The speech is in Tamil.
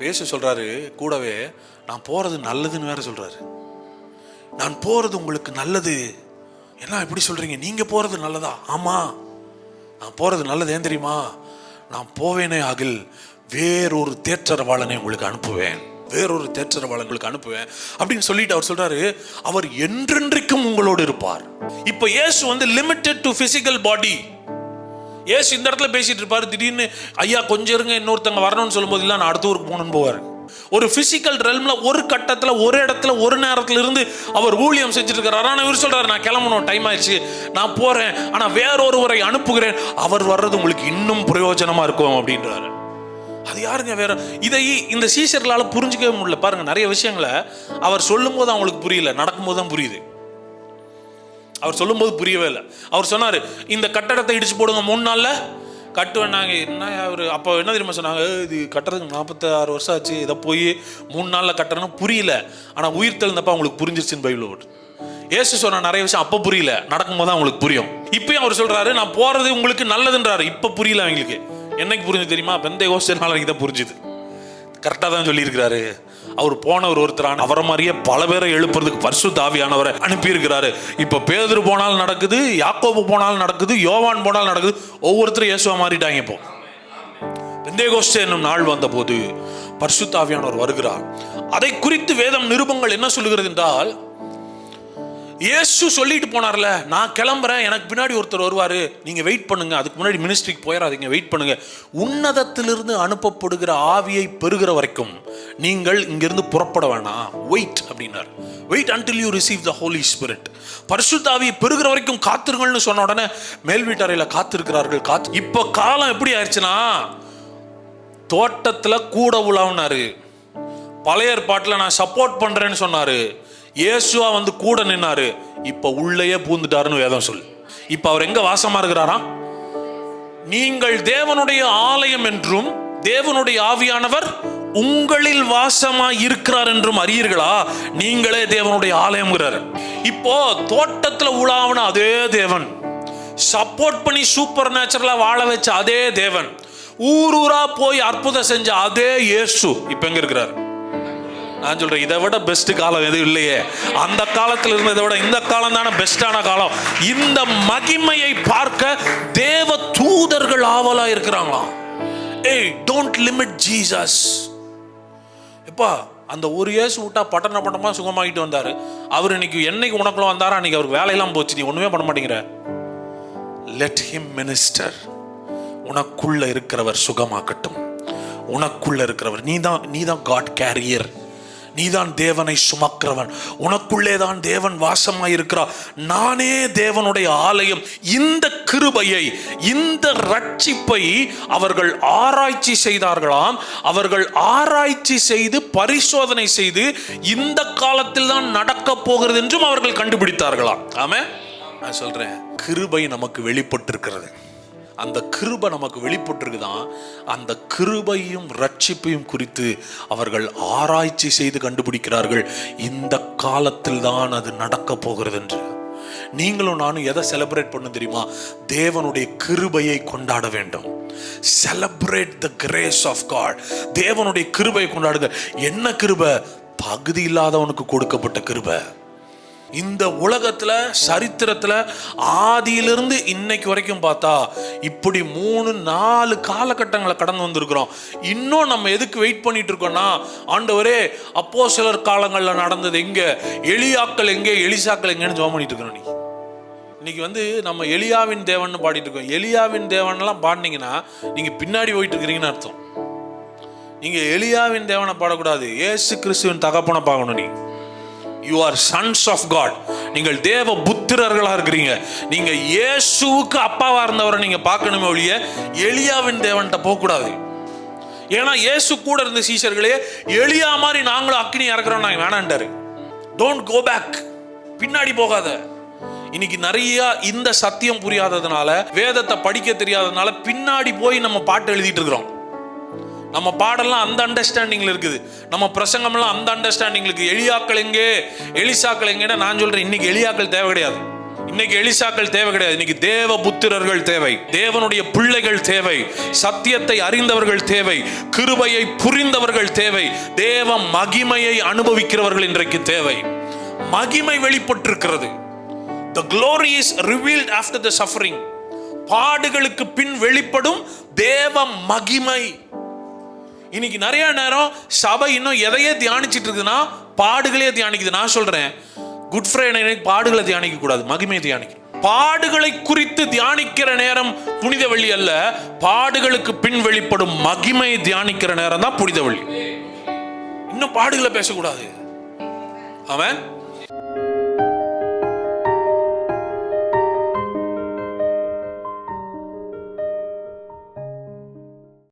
பேச சொல்கிறாரு கூடவே நான் போகிறது நல்லதுன்னு வேற சொல்கிறாரு நான் போகிறது உங்களுக்கு நல்லது. என்ன இப்படி சொல்கிறீங்க நீங்கள் போகிறது நல்லதா? ஆமாம் நான் போகிறது நல்லது ஏன் தெரியுமா? நான் போவேனே அகில். வேறொரு தேற்றரவாளனை உங்களுக்கு அனுப்புவேன். வேறொரு தேற்றரவாளன் உங்களுக்கு அனுப்புவேன். அப்படின்னு சொல்லிட்டு அவர் சொல்றாரு அவர் என்றென்றைக்கும் உங்களோடு இருப்பார். இப்போ இயேசு வந்து limited to physical body Yesu இந்த இடத்துல பேசிட்டு இருப்பாரு திடீர்னு ஐயா கொஞ்சம் இருங்க இன்னொருத்தங்க வரணும்னு சொல்லும்போது இல்லை நான் அடுத்த ஊருக்கு போகணும்னு போவார். ஒரு பிசிக்கல் ரெல்ம்ல ஒரு கட்டத்துல ஒரு இடத்துல ஒரு நேரத்துல இருந்து அவர் ஊழியம் செஞ்சுட்டு இருக்கிறார் இவர் சொல்றாரு நான் கிளம்பணும் டைம் ஆயிடுச்சு நான் போறேன் ஆனா வேறொருவரை அனுப்புகிறேன் அவர் வர்றது உங்களுக்கு இன்னும் பிரயோஜனமா இருக்கும் அப்படின்றாரு. அது யாருங்க வேற? இதை இந்த சீசர்களால புரிஞ்சுக்கவே முடியல. பாருங்க நிறைய விஷயங்களை அவர் சொல்லும் போது அவங்களுக்கு புரியல நடக்கும்போது தான் புரியுது. அவர் சொல்லும்போது புரியவே இல்லை. அவர் சொன்னார் இந்த கட்டடத்தை இடிச்சு போடுங்க மூணு நாளில். கட்டுவேன் நாங்கள் என்ன அவர் அப்போ என்ன தெரியுமா சொன்னாங்க? இது கட்டுறதுக்கு நாற்பத்தாறு வருஷம் ஆச்சு இதை போய் மூணு நாளில் கட்டணும் புரியல. ஆனால் உயிர் தெழுந்தப்ப அவங்களுக்கு புரிஞ்சிருச்சுன்னு பைபிள் ஓட்டு ஏசு சொன்ன நிறைய விஷயம் அப்போ புரியல. நடக்கும்போது தான் அவங்களுக்கு புரியும். இப்பயும் அவர் சொல்கிறாரு நான் போகிறது உங்களுக்கு நல்லதுன்றாரு. இப்போ புரியல அவங்களுக்கு. என்னைக்கு புரிஞ்சு தெரியுமா? பெந்தை யோசிச்ச நாளைக்கு தான் புரிஞ்சுது. கரெக்டாக தான் சொல்லியிருக்கிறாரு. அவர் போனவர் ஒருத்தரான அவரை மாதிரியே பல பேரை எழுப்புறதுக்கு பரிசு தாவியானவரை அனுப்பியிருக்கிறாரு. இப்போ பேதர் போனாலும் நடக்குது யாக்கோபு போனாலும் நடக்குது யோவான் போனாலும் நடக்குது ஒவ்வொருத்தரும் இயேசுவா மாறிட்டாங்க இப்போ. பெந்தேகோஸ்து என்னும் நாள் வந்தபோது பரிசுத்தாவியானவர் வருகிறார். அதை குறித்து வேதம் நிருபங்கள் என்ன சொல்லுகிறது என்றால் இயேசு சொல்லிட்டு போனார்ல நான் கிளம்புறேன் எனக்கு பின்னாடி ஒருத்தர் வருவார். நீங்கள் வெயிட் பண்ணுங்க. அதுக்கு முன்னாடி மினிஸ்ட்ரிக்கு போயிடாதீங்க வெயிட் பண்ணுங்க. உன்னதத்திலிருந்து அனுப்பப்படுகிற ஆவியை பெறுகிற வரைக்கும் நீங்கள் இங்கிருந்து புறப்பட வேணாம். வெயிட் அப்படின்னார். Wait until you receive the holy spirit பரிசுத்த ஆவியை பெறுகிற வரைக்கும் காத்திருங்கள்னு சொன்ன உடனே மேல் வீட்டறையில் காத்திருக்கிறார்கள். காத்து இப்போ காலம் எப்படி ஆயிடுச்சுன்னா தோட்டத்தில் கூட உலாவுனாரு. பழைய ஏற்பாட்டில் நான் சப்போர்ட் பண்ணுறேன்னு சொன்னார். இயேசுவா வந்து கூட நின்னாரு. இப்ப உள்ளேயே பூந்துட்டாருன்னு வேதம் சொல்லு. இப்ப அவர் எங்க வாசமா இருக்கிறாராம் நீங்கள் தேவனுடைய ஆலயம் என்றும் தேவனுடைய ஆவியானவர் உங்களில் வாசமா இருக்கிறார் என்றும் அறியீர்களா? நீங்களே தேவனுடைய ஆலயம்ங்கிறார். இப்போ தோட்டத்துல உலாவன அதே தேவன். சப்போர்ட் பண்ணி சூப்பர் நேச்சுரலா வாழ வச்ச அதே தேவன். ஊர் ஊரா போய் அற்புதம் செஞ்ச அதே இயேசு. இப்ப எங்க இருக்கிறார்? நான் சொல்கிறேன் இதை விட பெஸ்ட் காலம் எதுவும் இல்லையே. அந்த காலத்தில் இருந்ததை விட இந்த காலம் தானே பெஸ்டான காலம். இந்த மகிமையை பார்க்க தேவ தூதர்கள் ஆவலா இருக்கிறாங்களாம். ஏய் டோன்ட் லிமிட் ஜீசஸ் எப்பா அந்த ஒரு இயேசு விட்டா பட்டண பட்டமா சுகமாகிட்டு வந்தார். அவர் இன்னைக்கு என்னைக்கு உனக்குள்ள வந்தாரா அன்னைக்கு அவருக்கு வேலையெல்லாம் போச்சு. நீ ஒன்றுமே பண்ண மாட்டேங்கிற. லெட் ஹிம் மினிஸ்டர் உனக்குள்ள இருக்கிறவர் சுகமாக்கட்டும். உனக்குள்ள இருக்கிறவர். நீ தான் நீ தான் காட் கேரியர் நீதான் தேவனை சுமக்கிறவன். உனக்குள்ளே தான் தேவன் வாசமாயிருக்கிறார். நானே தேவனுடைய ஆலயம் இந்த கிருபையை இந்த ரட்சிப்பை அவர்கள் ஆராய்ச்சி செய்தார்களாம். அவர்கள் ஆராய்ச்சி செய்து பரிசோதனை செய்து இந்த காலத்தில் தான் நடக்க போகிறது என்றும் அவர்கள் கண்டுபிடித்தார்களாம். ஆமே நான் சொல்றேன் கிருபை நமக்கு வெளிப்பட்டிருக்கிறது. அந்த கிருபை நமக்கு வெளிப்பட்டிருக்குதான் அந்த கிருபையும் ரட்சிப்பையும் குறித்து அவர்கள் ஆராய்ச்சி செய்து கண்டுபிடிக்கிறார்கள். இந்த காலத்தில் தான் அது நடக்க போகிறது என்று நீங்களும் நானும் எதை செலிப்ரேட் பண்ண தெரியுமா? தேவனுடைய கிருபையை கொண்டாட வேண்டும். Celebrate the grace of God தேவனுடைய கிருபையை கொண்டாடுங்க. என்ன கிருபை? தகுதி இல்லாதவனுக்கு கொடுக்கப்பட்ட கிருபை. இந்த உலகத்துல சரித்திரத்துல ஆதியிலிருந்து இன்னைக்கு வரைக்கும் பார்த்தா இப்படி மூணு நாலு காலகட்டங்களை கடந்து வந்திருக்கிறோம். இன்னும் நம்ம எதுக்கு வெயிட் பண்ணிட்டு இருக்கோம்னா ஆண்டவரே அப்போ சிலர் காலங்களில் நடந்தது எங்க? எளியாக்கள் எங்கே? எலிசாக்கள் எங்கேன்னு ஜோம் பண்ணிட்டு இருக்கிறோம் நீ. இன்னைக்கு வந்து நம்ம எலியாவின் தேவன் பாடிட்டு இருக்கோம். எலியாவின் தேவன்லாம் பாடினீங்கன்னா நீங்க பின்னாடி போயிட்டு இருக்கிறீங்கன்னு அர்த்தம். நீங்க எலியாவின் தேவனை பாடக்கூடாது. ஏசு கிறிஸ்துவின் தகப்பனை பார்க்கணும் நீ. You are sons of God நீங்கள் தேவ புத்திரர்களாக இருக்கிறீங்க. நீங்கள் இயேசுவுக்கு அப்பாவாக இருந்தவரை நீங்கள் பார்க்கணுமே ஒழிய எளியாவின் தேவன்கிட்ட போகக்கூடாது. ஏன்னா இயேசு கூட இருந்த சீசர்களே எளியா மாதிரி நாங்களும் அக்னி இறக்குறோம் நாங்கள் வேணான்ட்டாரு. டோன்ட் கோ பேக் பின்னாடி போகாத. இன்னைக்கு நிறைய இந்த சத்தியம் புரியாததுனால வேதத்தை படிக்க தெரியாததுனால பின்னாடி போய் நம்ம பாட்டு எழுதிட்டு இருக்கிறோம். நம்ம பாடெல்லாம் அந்த அண்டர்ஸ்டாண்டிங்ல இருக்குது. நம்ம பிரசங்கம்லாம் அந்த அண்டர்ஸ்டாண்டிங் இருக்குது. எளியாக்கள் எங்கே? எலிசாக்கள் எங்கேன்னா நான் சொல்றேன் இன்னைக்கு எளியாக்கள் தேவை கிடையாது. இன்னைக்கு எலிசாக்கள் தேவை கிடையாது. இன்னைக்கு தேவ புத்திரர்கள் தேவை. தேவனுடைய பிள்ளைகள் தேவை. சத்தியத்தை அறிந்தவர்கள் தேவை. கிருபையை புரிந்தவர்கள் தேவை. தேவ மகிமையை அனுபவிக்கிறவர்கள் இன்றைக்கு தேவை. மகிமை வெளிப்பட்டிருக்கிறது. The glory is revealed after the suffering பாடுகளுக்கு பின் வெளிப்படும் தேவ மகிமை. இன்னைக்கு நிறைய நேரம் சபை இன்னும் எதையே தியானிச்சிட்டு இருக்குதுன்னா பாடுகளே தியானிக்குது. நான் சொல்றேன் குட் ஃப்ரைடே பாடுகளை தியானிக்க கூடாது மகிமையை தியானிக்க. பாடுகளை குறித்து தியானிக்கிற நேரம் புனித வழி அல்ல பாடுகளுக்கு பின் வெளிப்படும் மகிமை தியானிக்கிற நேரம் தான் புனித வழி. இன்னும் பாடுகளை பேசக்கூடாது. அவன்